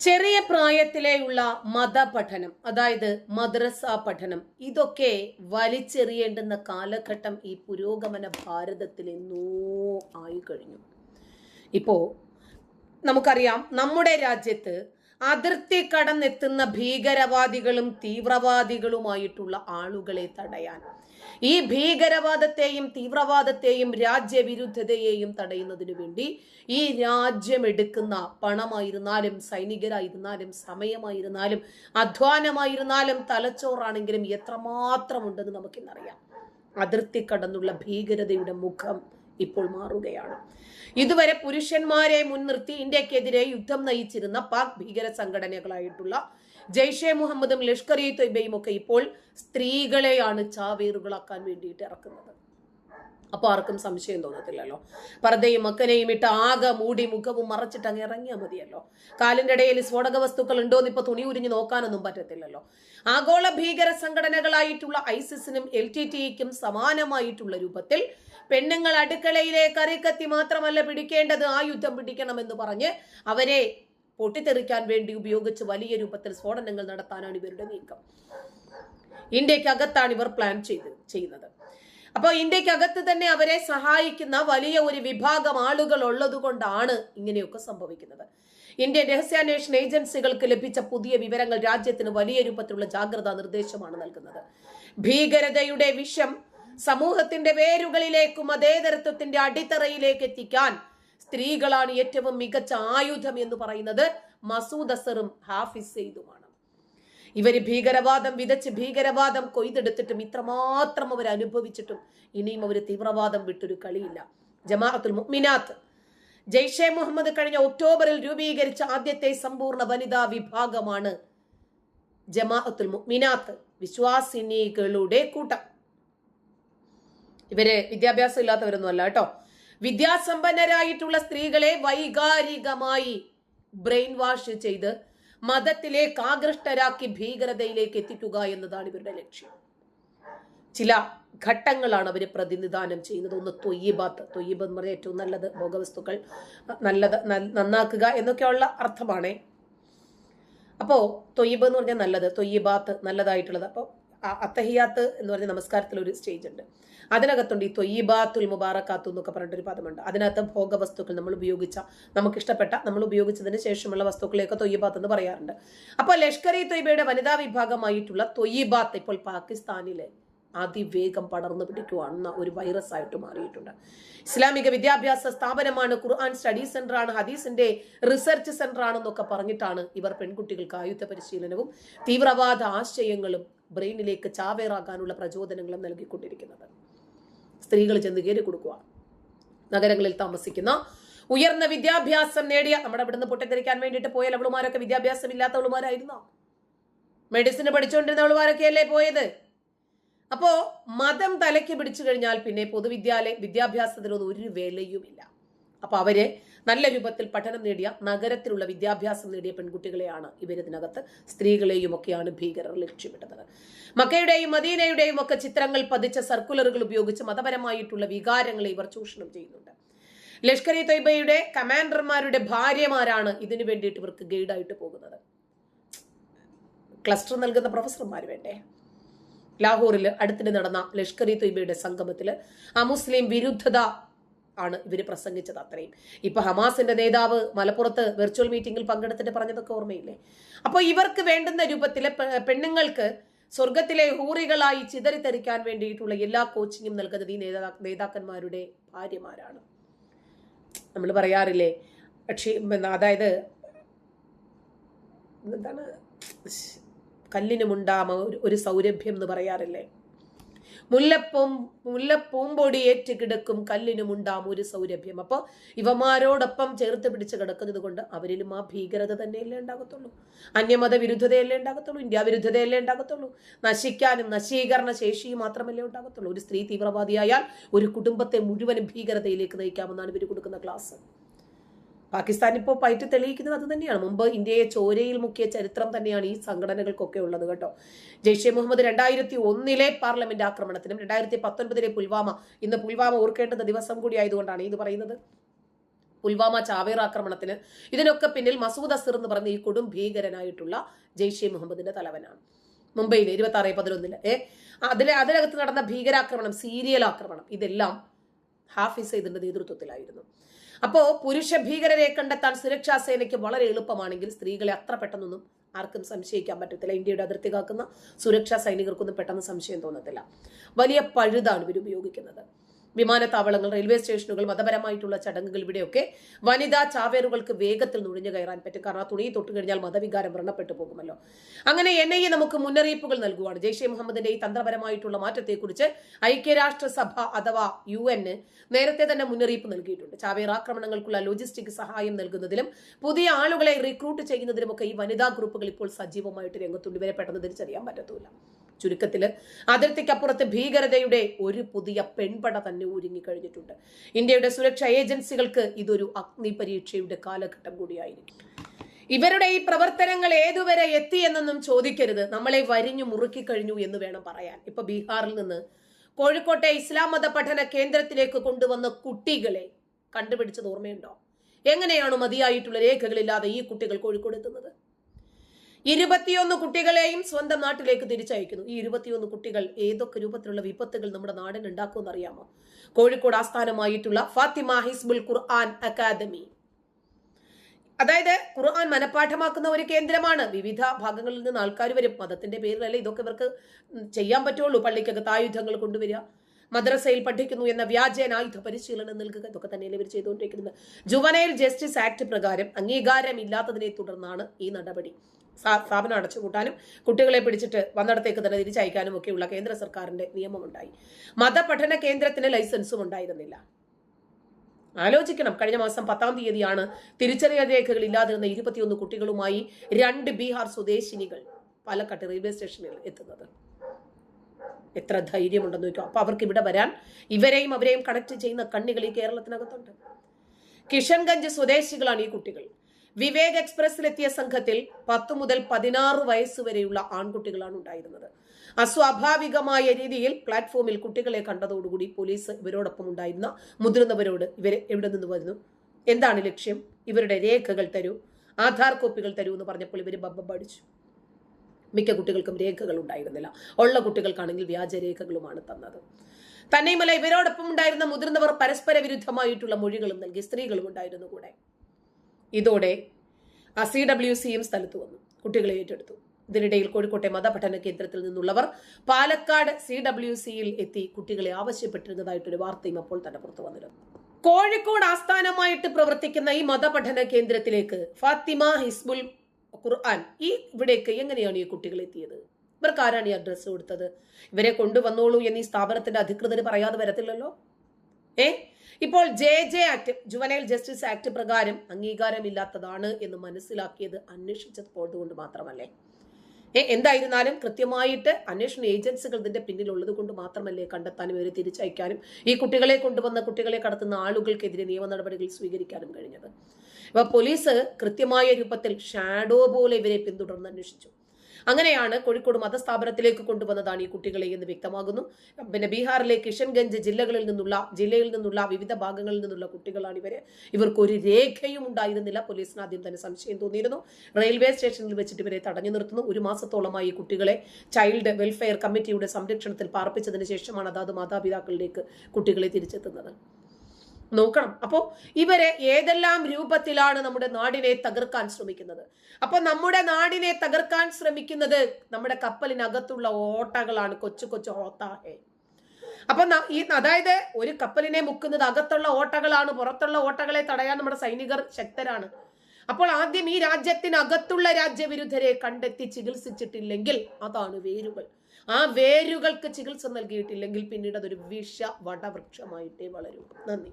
ചെറിയ പ്രായത്തിലെയുള്ള മതപഠനം അതായത് മദ്രസ പഠനം ഇതൊക്കെ വലിച്ചെറിയേണ്ടുന്ന കാലഘട്ടം ഈ പുരോഗമന ഭാരതത്തിൽ എന്നോ ആയി കഴിഞ്ഞു ഇപ്പോ നമുക്കറിയാം നമ്മുടെ രാജ്യത്ത് അതിർത്തി കടന്നെത്തുന്ന ഭീകരവാദികളും തീവ്രവാദികളുമായിട്ടുള്ള ആളുകളെ തടയാൻ. ഈ ഭീകരവാദത്തെയും തീവ്രവാദത്തെയും രാജ്യവിരുദ്ധതയെയും തടയുന്നതിനു വേണ്ടി ഈ രാജ്യം എടുക്കുന്ന പണമായിരുന്നാലും സൈനികരായിരുന്നാലും സമയമായിരുന്നാലും അധ്വാനമായിരുന്നാലും തലച്ചോറാണെങ്കിലും എത്രമാത്രം ഉണ്ടെന്ന് നമുക്കിന്നറിയാം. അതിർത്തി കടന്നുള്ള ഭീകരതയുടെ മുഖം ഇപ്പോൾ മാറുകയാണ്. ഇതുവരെ പുരുഷന്മാരെ മുൻനിർത്തി ഇന്ത്യക്കെതിരെ യുദ്ധം നയിച്ചിരുന്ന പാക് ഭീകര സംഘടനകളായിട്ടുള്ള ജയ്ഷെ മുഹമ്മദും ലഷ്കർ ഇ തൊയ്ബയും ഒക്കെ ഇപ്പോൾ സ്ത്രീകളെയാണ് ചാവേറുകളാക്കാൻ വേണ്ടിയിട്ട് ഇറക്കുന്നത്. അപ്പോൾ ആർക്കും സംശയം തോന്നത്തില്ലല്ലോ? പർദ്ദയും മക്കനെയും ഇട്ട് ആകെ മൂടി മുഖവും മറച്ചിട്ട് അങ്ങ് ഇറങ്ങിയാൽ മതിയല്ലോ? കാലിന്റെ ഇടയിൽ സ്ഫോടക വസ്തുക്കൾ ഉണ്ടോന്ന് ഇപ്പൊ തുണി ഉരിഞ്ഞ് നോക്കാനൊന്നും പറ്റത്തില്ലല്ലോ? ആഗോള ഭീകര സംഘടനകളായിട്ടുള്ള ഐസിസിനും എൽ ടി ടിക്കും സമാനമായിട്ടുള്ള രൂപത്തിൽ പെണ്ണുങ്ങൾ അടുക്കളയിലെ കറിക്കത്തി മാത്രമല്ല പിടിക്കേണ്ടത് ആ യുദ്ധം പിടിക്കണമെന്ന് പറഞ്ഞ് അവരെ പൊട്ടിത്തെറിക്കാൻ വേണ്ടി ഉപയോഗിച്ച് വലിയ രൂപത്തിൽ സ്ഫോടനങ്ങൾ നടത്താനാണ് ഇവരുടെ നീക്കം. ഇന്ത്യക്കകത്താണ് ഇവർ പ്ലാൻ ചെയ്ത് ചെയ്യുന്നത്. അപ്പോൾ ഇന്ത്യക്കകത്ത് തന്നെ അവരെ സഹായിക്കുന്ന വലിയ ഒരു വിഭാഗം ആളുകൾ ഉള്ളത് കൊണ്ടാണ് ഇങ്ങനെയൊക്കെ സംഭവിക്കുന്നത്. ഇന്ത്യൻ രഹസ്യാന്വേഷണ ഏജൻസികൾക്ക് ലഭിച്ച പുതിയ വിവരങ്ങൾ രാജ്യത്തിന് വലിയ രൂപത്തിലുള്ള ജാഗ്രതാ നിർദ്ദേശമാണ് നൽകുന്നത്. ഭീകരതയുടെ വിഷം സമൂഹത്തിന്റെ വേരുകളിലേക്കും അതേതരത്വത്തിന്റെ അടിത്തറയിലേക്ക് എത്തിക്കാൻ സ്ത്രീകളാണ് ഏറ്റവും മികച്ച ആയുധം എന്ന് പറയുന്നത് മസൂദ് അസറും ഹാഫിസ് സെയ്ദുമാണ്. ഇവർ ഭീകരവാദം വിതച്ച് ഭീകരവാദം കൊയ്തെടുത്തിട്ടും ഇത്രമാത്രം അവർ അനുഭവിച്ചിട്ടും ഇനിയും അവർ തീവ്രവാദം വിട്ടൊരു കളിയില്ല. ജമാഅത്തുൽ മുഅ്മിനാത്ത് ജയ്ഷെ മുഹമ്മദ് കഴിഞ്ഞ ഒക്ടോബറിൽ രൂപീകരിച്ച ആദ്യത്തെ സമ്പൂർണ വനിതാ വിഭാഗമാണ് ജമാഅത്തുൽ മുഅ്മിനാത്ത്. വിശ്വാസിനികളുടെ കൂട്ടം. ഇവർ വിദ്യാഭ്യാസം ഇല്ലാത്തവരൊന്നും അല്ല കേട്ടോ. വിദ്യാസമ്പന്നരായിട്ടുള്ള സ്ത്രീകളെ വൈകാരികമായി ബ്രെയിൻ വാഷ് ചെയ്ത് മതത്തിലേക്ക് ആകൃഷ്ടരാക്കി ഭീകരതയിലേക്ക് എത്തിക്കുക എന്നതാണ് ഇവരുടെ ലക്ഷ്യം. ചില ഘട്ടങ്ങളാണ് അവർ പ്രതിനിധാനം ചെയ്യുന്നത്. ഒന്ന് തൊയ്യബാത്ത്. തൊയ്യബ് എന്ന് പറഞ്ഞാൽ ഏറ്റവും നല്ലത്. ഭോഗവസ്തുക്കൾ നല്ലത് നന്നാക്കുക എന്നൊക്കെയുള്ള അർത്ഥമാണേ. അപ്പോൾ തൊയ്യബ് എന്ന് പറഞ്ഞാൽ നല്ലത്. തൊയ്യബാത്ത് നല്ലതായിട്ടുള്ളത്. അപ്പോൾ അത്തഹിയാത്ത് എന്ന് പറഞ്ഞ നമസ്കാരത്തിൽ ഒരു സ്റ്റേജ് ഉണ്ട്. അതിനകത്തുണ്ട് ഈ തൊയ്യബാത്തുൽ മുബാറക്കാത്തു എന്നൊക്കെ പറഞ്ഞിട്ടൊരു പദമുണ്ട്. അതിനകത്ത് ഭോഗവസ്തുക്കൾ നമ്മൾ ഉപയോഗിച്ച നമുക്ക് ഇഷ്ടപ്പെട്ട നമ്മൾ ഉപയോഗിച്ചതിന് ശേഷമുള്ള വസ്തുക്കളെയൊക്കെ തൊയ്യബാത്ത് എന്ന് പറയാറുണ്ട്. അപ്പോൾ ലഷ്കർ ഇ തൊയ്ബയുടെ വനിതാ വിഭാഗമായിട്ടുള്ള തൊയ്യബാത്ത് ഇപ്പോൾ പാകിസ്ഥാനിലെ അതിവേഗം പടർന്നു പിടിക്കുവാണെന്ന ഒരു വൈറസ് ആയിട്ട് മാറിയിട്ടുണ്ട്. ഇസ്ലാമിക വിദ്യാഭ്യാസ സ്ഥാപനമാണ് ഖുർആൻ സ്റ്റഡി സെന്റർ ആണ് ഹദീസിന്റെ റിസർച്ച് സെന്റർ ആണെന്നൊക്കെ പറഞ്ഞിട്ടാണ് ഇവർ പെൺകുട്ടികൾക്ക് ആയുധ പരിശീലനവും തീവ്രവാദ ആശയങ്ങളും ബ്രെയിനിലേക്ക് ചാവേറാകാനുള്ള പ്രചോദനങ്ങളും നൽകിക്കൊണ്ടിരിക്കുന്നത്. സ്ത്രീകൾ ചെന്ന് കയറി കൊടുക്കുക. നഗരങ്ങളിൽ താമസിക്കുന്ന ഉയർന്ന വിദ്യാഭ്യാസം നേടിയ നമ്മുടെ ഇവിടുന്ന് പൊട്ടിത്തെറിക്കാൻ വേണ്ടിയിട്ട് പോയ അവളുമാരൊക്കെ വിദ്യാഭ്യാസം ഇല്ലാത്തവളുമാരായിരുന്നോ പഠിച്ചുകൊണ്ടിരുന്ന അവളുമാരൊക്കെയല്ലേ പോയത്? അപ്പോ മതം തലയ്ക്ക് പിടിച്ചു കഴിഞ്ഞാൽ പിന്നെ പൊതുവിദ്യാലയ വിദ്യാഭ്യാസത്തിനൊന്നും ഒരു വിലയുമില്ല. അപ്പൊ അവർ നല്ല രൂപത്തിൽ പഠനം നേടിയ നഗരത്തിലുള്ള വിദ്യാഭ്യാസം നേടിയ പെൺകുട്ടികളെയാണ് ഇവരിതിനകത്ത് സ്ത്രീകളെയും ഒക്കെയാണ് ഭീകരർ ലക്ഷ്യമിടുന്നത് മക്കയുടെയും മദീനയുടെയും ഒക്കെ ചിത്രങ്ങൾ പതിച്ച സർക്കുലറുകൾ ഉപയോഗിച്ച് മതപരമായിട്ടുള്ള വികാരങ്ങളെ ഇവർ ചൂഷണം ചെയ്യുന്നുണ്ട്. ലഷ്കർ ഇ തൊയ്ബയുടെ കമാൻഡർമാരുടെ ഭാര്യമാരാണ് ഇതിനു വേണ്ടിയിട്ട് ഇവർക്ക് ഗൈഡായിട്ട് പോകുന്നത്. ക്ലസ്റ്റർ നൽകുന്ന പ്രൊഫസർമാർ വേണ്ടേ? ലാഹോറിൽ അടുത്തിടെ നടന്ന ലഷ്കർ ഇ തൊയ്ബയുടെ സംഗമത്തിൽ ആ മുസ്ലിം വിരുദ്ധത ആണ് ഇവർ പ്രസംഗിച്ചത് അത്രയും. ഇപ്പൊ ഹമാസിന്റെ നേതാവ് മലപ്പുറത്ത് വെർച്വൽ മീറ്റിംഗിൽ പങ്കെടുത്തിട്ട് പറഞ്ഞതൊക്കെ ഓർമ്മയില്ലേ? അപ്പോൾ ഇവർക്ക് വേണ്ടുന്ന രൂപത്തിലെ പെണ്ണുങ്ങൾക്ക് സ്വർഗത്തിലെ ഹൂറികളായി ചിതറിത്തെറിക്കാൻ വേണ്ടിയിട്ടുള്ള എല്ലാ കോച്ചിങ്ങും നൽകുന്നത് ഈ നേതാ നേതാക്കന്മാരുടെ ഭാര്യമാരാണ്. നമ്മൾ പറയാറില്ലേ? പക്ഷേ അതായത് എന്താണ്? കല്ലിനുമുണ്ടാമ ഒരു സൗരഭ്യം എന്ന് പറയാറില്ലേ? മുല്ലപ്പൂം മുല്ലപ്പൂമ്പൊടി ഏറ്റ് കിടക്കും കല്ലിനുമുണ്ടാം ഒരു സൗരഭ്യം. അപ്പോൾ ഇവമാരോടൊപ്പം ചേർത്ത് പിടിച്ച് കിടക്കുന്നത് കൊണ്ട് അവരിലും ആ ഭീകരത തന്നെയല്ലേ ഉണ്ടാകത്തുള്ളൂ. അന്യമത വിരുദ്ധതയല്ലേ ഉണ്ടാകത്തുള്ളൂ ഇന്ത്യ വിരുദ്ധതയല്ലേ ഉണ്ടാകത്തുള്ളൂ. നശിക്കാനും നശീകരണ ശേഷിയും മാത്രമല്ലേ ഉണ്ടാകത്തുള്ളൂ. ഒരു സ്ത്രീ തീവ്രവാദിയായാൽ ഒരു കുടുംബത്തെ മുഴുവനും ഭീകരതയിലേക്ക് നയിക്കാമെന്നാണ് ഇവർ കൊടുക്കുന്ന ക്ലാസ്. പാകിസ്ഥാൻ ഇപ്പോൾ പയറ്റി തെളിയിക്കുന്നത് അത് തന്നെയാണ്. മുമ്പ് ഇന്ത്യയെ ചോരയിൽ മുക്കിയ ചരിത്രം തന്നെയാണ് ഈ സംഘടനകൾക്കൊക്കെ ഉള്ളത് കേട്ടോ. ജെയ്ഷെ മുഹമ്മദ് രണ്ടായിരത്തി ഒന്നിലെ പാർലമെന്റ് ആക്രമണത്തിനും രണ്ടായിരത്തി പത്തൊൻപതിലെ പുൽവാമ ഇന്ന് പുൽവാമ ഓർക്കേണ്ടുന്ന ദിവസം കൂടി ആയതുകൊണ്ടാണ് ഇത് പറയുന്നത്. പുൽവാമ ചാവേർ ആക്രമണത്തിന് ഇതിനൊക്കെ പിന്നിൽ മസൂദ് അസർ എന്ന് പറഞ്ഞ ഈ കൊടും ഭീകരനായിട്ടുള്ള ജെയ്ഷെ മുഹമ്മദിന്റെ തലവനാണ്. മുംബൈയിൽ ഇരുപത്തി ആറ് പതിനൊന്നിൽ. ഏ അതിലെ അതിനകത്ത് നടന്ന ഭീകരാക്രമണം സീരിയൽ ആക്രമണം ഇതെല്ലാം ഹാഫിസ് ഇതിന്റെ നേതൃത്വത്തിലായിരുന്നു. അപ്പോ പുരുഷ ഭീകരരെ കണ്ടെത്താൻ സുരക്ഷാ സേനയ്ക്ക് വളരെ എളുപ്പമാണെങ്കിൽ സ്ത്രീകളെ അത്ര പെട്ടെന്നൊന്നും ആർക്കും സംശയിക്കാൻ പറ്റത്തില്ല. ഇന്ത്യയുടെ അതിർത്തി കാക്കുന്ന സുരക്ഷാ സൈനികർക്കൊന്നും പെട്ടെന്ന് സംശയം തോന്നത്തില്ല. വലിയ പഴുതാണ് ഇവർ ഉപയോഗിക്കുന്നത്. വിമാനത്താവളങ്ങൾ റെയിൽവേ സ്റ്റേഷനുകൾ മതപരമായിട്ടുള്ള ചടങ്ങുകൾ ഇവിടെയൊക്കെ വനിതാ ചാവേറുകൾക്ക് വേഗത്തിൽ നുഴഞ്ഞു കയറാൻ പറ്റും. കാരണം ആ തുണി തൊട്ട് കഴിഞ്ഞാൽ മതവികാരം വ്രണപ്പെട്ടു പോകുമല്ലോ. അങ്ങനെ എൻ ഐ എ നമുക്ക് മുന്നറിയിപ്പുകൾ നൽകുവാണ്. ജെയ്ഷെ മുഹമ്മദിന്റെ ഈ തന്ത്രപരമായിട്ടുള്ള മാറ്റത്തെക്കുറിച്ച് ഐക്യരാഷ്ട്രസഭ അഥവാ യു എൻ നേരത്തെ തന്നെ മുന്നറിയിപ്പ് നൽകിയിട്ടുണ്ട്. ചാവേർ ആക്രമണങ്ങൾക്കുള്ള ലോജിസ്റ്റിക് സഹായം നൽകുന്നതിലും പുതിയ ആളുകളെ റിക്രൂട്ട് ചെയ്യുന്നതിലുമൊക്കെ ഈ വനിതാ ഗ്രൂപ്പുകൾ ഇപ്പോൾ സജീവമായിട്ട് രംഗത്തുണ്ട്. ഇവരെ പെട്ടെന്ന് തിരിച്ചറിയാൻ പറ്റത്തില്ല ചുരുക്കത്തിൽ അതിർത്തിക്കപ്പുറത്ത് ഭീകരതയുടെ ഒരു പുതിയ പെൺപട തന്നെ ഒരുങ്ങിക്കഴിഞ്ഞിട്ടുണ്ട് ഇന്ത്യയുടെ സുരക്ഷാ ഏജൻസികൾക്ക് ഇതൊരു അഗ്നി പരീക്ഷയുടെ കാലഘട്ടം കൂടിയായിരിക്കും. ഇവരുടെ ഈ പ്രവർത്തനങ്ങൾ ഏതുവരെ എത്തി എന്നൊന്നും ചോദിക്കരുത്. നമ്മളെ വരിഞ്ഞു മുറുക്കി കഴിഞ്ഞു എന്ന് വേണം പറയാൻ. ഇപ്പൊ ബീഹാറിൽ നിന്ന് കോഴിക്കോട്ടെ ഇസ്ലാം മത പഠന കേന്ദ്രത്തിലേക്ക് കൊണ്ടുവന്ന കുട്ടികളെ കണ്ടുപിടിച്ചത് ഓർമ്മയുണ്ടോ? എങ്ങനെയാണ് മതിയായിട്ടുള്ള രേഖകളില്ലാതെ ഈ കുട്ടികൾ കോഴിക്കോട് എത്തുന്നത്? ഇരുപത്തിയൊന്ന് കുട്ടികളെയും സ്വന്തം നാട്ടിലേക്ക് തിരിച്ചയക്കുന്നു. ഈ ഇരുപത്തിയൊന്ന് കുട്ടികൾ ഏതൊക്കെ രൂപത്തിലുള്ള വിപത്തുകൾ നമ്മുടെ നാടിന് ഉണ്ടാക്കുമെന്ന് അറിയാമോ? കോഴിക്കോട് ആസ്ഥാനമായിട്ടുള്ള ഫാത്തിമ ഹിസ്ബുൽ ഖുർആൻ അക്കാദമി. അതായത് ഖുർആൻ മനഃപ്പാഠമാക്കുന്ന ഒരു കേന്ദ്രമാണ്. വിവിധ ഭാഗങ്ങളിൽ നിന്ന് ആൾക്കാർ വരും. മതത്തിന്റെ പേരിലല്ലേ ഇതൊക്കെ ഇവർക്ക് ചെയ്യാൻ പറ്റുള്ളൂ. പള്ളിക്കകത്ത് ആയുധങ്ങൾ കൊണ്ടുവരിക മദ്രസയിൽ പഠിക്കുന്നു എന്ന വ്യാജേന ആയുധ പരിശീലനം നൽകുക ഇതൊക്കെ തന്നെയല്ലേ ഇവർ ചെയ്തുകൊണ്ടിരിക്കുന്നത്. ജുവനൈൽ ജസ്റ്റിസ് ആക്ട് പ്രകാരം അംഗീകാരമില്ലാത്തതിനെ തുടർന്നാണ് ഈ നടപടി. സ്ഥാപനം അടച്ചുപൂട്ടാനും കുട്ടികളെ പിടിച്ചിട്ട് വന്നിടത്തേക്ക് തന്നെ തിരിച്ചയക്കാനും ഒക്കെയുള്ള കേന്ദ്ര സർക്കാരിന്റെ നിയമമുണ്ടായി. മതപഠന കേന്ദ്രത്തിന് ലൈസൻസും ഉണ്ടായിരുന്നില്ല. ആലോചിക്കണം. കഴിഞ്ഞ മാസം പത്താം തീയതിയാണ് തിരിച്ചറിയൽ രേഖകൾ ഇല്ലാതിരുന്ന ഇരുപത്തിയൊന്ന് കുട്ടികളുമായി രണ്ട് ബീഹാർ സ്വദേശിനികൾ പാലക്കാട്ട് റെയിൽവേ സ്റ്റേഷനിൽ എത്തുന്നത്. എത്ര ധൈര്യമുണ്ടെന്ന് ചോദിക്കും. അപ്പൊ അവർക്ക് ഇവിടെ വരാൻ ഇവരെയും അവരെയും കണക്ട് ചെയ്യുന്ന കണ്ണികൾ ഈ കേരളത്തിനകത്തുണ്ട്. കിഷൻഗഞ്ച് സ്വദേശികളാണ് ഈ കുട്ടികൾ. വിവേക് എക്സ്പ്രസിലെത്തിയ സംഘത്തിൽ പത്ത് മുതൽ പതിനാറ് വയസ്സ് വരെയുള്ള ആൺകുട്ടികളാണ് ഉണ്ടായിരുന്നത്. അസ്വാഭാവികമായ രീതിയിൽ പ്ലാറ്റ്ഫോമിൽ കുട്ടികളെ കണ്ടതോടുകൂടി പോലീസ് ഇവരോടൊപ്പം ഉണ്ടായിരുന്ന മുതിർന്നവരോട് ഇവരെ എവിടെ നിന്ന് വരുന്നു? എന്താണ് ലക്ഷ്യം? ഇവരുടെ രേഖകൾ തരൂ. ആധാർ കോപ്പികൾ തരൂ എന്ന് പറഞ്ഞപ്പോൾ ഇവർ ബബ്ബ പഠിച്ചു മിക്ക കുട്ടികൾക്കും രേഖകൾ ഉണ്ടായിരുന്നില്ല. ഉള്ള കുട്ടികൾക്കാണെങ്കിൽ വ്യാജ രേഖകളുമാണ് തന്നത്. തന്നെയുമല്ല ഇവരോടൊപ്പം ഉണ്ടായിരുന്ന മുതിർന്നവർ പരസ്പര വിരുദ്ധമായിട്ടുള്ള മൊഴികളും നൽകി സ്ത്രീകളും ഉണ്ടായിരുന്നു കൂടെ. ഇതോടെ ആ സി ഡബ്ല്യു സിയും സ്ഥലത്ത് വന്നു. കുട്ടികളെ ഏറ്റെടുത്തു. ഇതിനിടയിൽ കോഴിക്കോട്ടെ മതപഠന കേന്ദ്രത്തിൽ നിന്നുള്ളവർ പാലക്കാട് സി ഡബ്ല്യു സിയിൽ എത്തി കുട്ടികളെ ആവശ്യപ്പെട്ടിരുന്നതായിട്ടൊരു വാർത്തയും അപ്പോൾ തന്നെ പുറത്തു വന്നിരുന്നു. കോഴിക്കോട് ആസ്ഥാനമായിട്ട് പ്രവർത്തിക്കുന്ന ഈ മതപഠന കേന്ദ്രത്തിലേക്ക് ഫാത്തിമ ഹിസ്ബുൽ ഖുർആൻ ഈ ഇവിടേക്ക് എങ്ങനെയാണ് ഈ കുട്ടികൾ എത്തിയത്? ഇവർക്ക് ആരാണ് ഈ അഡ്രസ്സ് കൊടുത്തത്? ഇവരെ കൊണ്ടുവന്നോളൂ എന്ന് സ്ഥാപനത്തിന്റെ അധികൃതർ പറയാതെ വരത്തില്ലല്ലോ? ഏ? ഇപ്പോൾ J J act juvenile justice act പ്രകാരം അംഗീകാരമില്ലാത്തതാണ് എന്ന് മനസ്സിലാക്കിയത് അന്വേഷിച്ചപ്പോൾ കൊണ്ട് മാത്രമല്ലേ? എന്തായിരുന്നാലും കൃത്യമായിട്ട് അന്വേഷണ ഏജൻസികൾ ഇതിന്റെ പിന്നിലുള്ളത് കൊണ്ട് മാത്രമല്ലേ കണ്ടെത്താനും ഇവരെ തിരിച്ചയക്കാനും ഈ കുട്ടികളെ കൊണ്ടുവന്ന കുട്ടികളെ കടത്തുന്ന ആളുകൾക്കെതിരെ നിയമ നടപടികൾ സ്വീകരിക്കാനും കഴിഞ്ഞത്. അപ്പൊ പോലീസ് കൃത്യമായ രൂപത്തിൽ ഷാഡോ പോലെ ഇവരെ പിന്തുടർന്ന് അന്വേഷിച്ചു. അങ്ങനെയാണ് കോഴിക്കോട് മതസ്ഥാപനത്തിലേക്ക് കൊണ്ടുവന്നതാണ് ഈ കുട്ടികളെ എന്ന് വ്യക്തമാകുന്നു. പിന്നെ ബീഹാറിലെ കിഷൻഗഞ്ച് ജില്ലകളിൽ നിന്നുള്ള ജില്ലയിൽ നിന്നുള്ള വിവിധ ഭാഗങ്ങളിൽ നിന്നുള്ള കുട്ടികളാണ് ഇവർ. ഇവർക്ക് ഒരു രേഖയും ഉണ്ടായിരുന്നില്ല. പോലീസിന് ആദ്യം തന്നെ സംശയം തോന്നിയിരുന്നു. റെയിൽവേ സ്റ്റേഷനിൽ വെച്ചിട്ട് ഇവരെ തടഞ്ഞു നിർത്തുന്നു. ഒരു മാസത്തോളമായി ഈ കുട്ടികളെ ചൈൽഡ് വെൽഫെയർ കമ്മിറ്റിയുടെ സംരക്ഷണത്തിൽ പാർപ്പിച്ചതിന് ശേഷമാണ് അതാത് മാതാപിതാക്കളിലേക്ക് കുട്ടികളെ തിരിച്ചെത്തുന്നത്. നോക്കണം. അപ്പോൾ ഇവരെ ഏതെല്ലാം രൂപത്തിലാണ് നമ്മുടെ നാടിനെ തകർക്കാൻ ശ്രമിക്കുന്നത്? അപ്പോൾ നമ്മുടെ നാടിനെ തകർക്കാൻ ശ്രമിക്കുന്നത് നമ്മുടെ കപ്പലിനകത്തുള്ള ഓട്ടകളാണ് കൊച്ചു കൊച്ചു ഓട്ടാഹേ അപ്പൊ ഈ അതായത് ഒരു കപ്പലിനെ മുക്കുന്നത് അകത്തുള്ള ഓട്ടകളാണ് പുറത്തുള്ള ഓട്ടകളെ തടയാൻ നമ്മുടെ സൈനികർ ശക്തരാണ്. അപ്പോൾ ആദ്യം ഈ രാജ്യത്തിനകത്തുള്ള രാജ്യവിരുദ്ധരെ കണ്ടെത്തി ചികിത്സിച്ചിട്ടില്ലെങ്കിൽ അതാണ് വേരുകൾ. ആ വേരുകൾക്ക് ചികിത്സ നൽകിയിട്ടില്ലെങ്കിൽ പിന്നീട് അതൊരു വിഷ വടവൃക്ഷമായിട്ടേ വളരൂ. നന്ദി.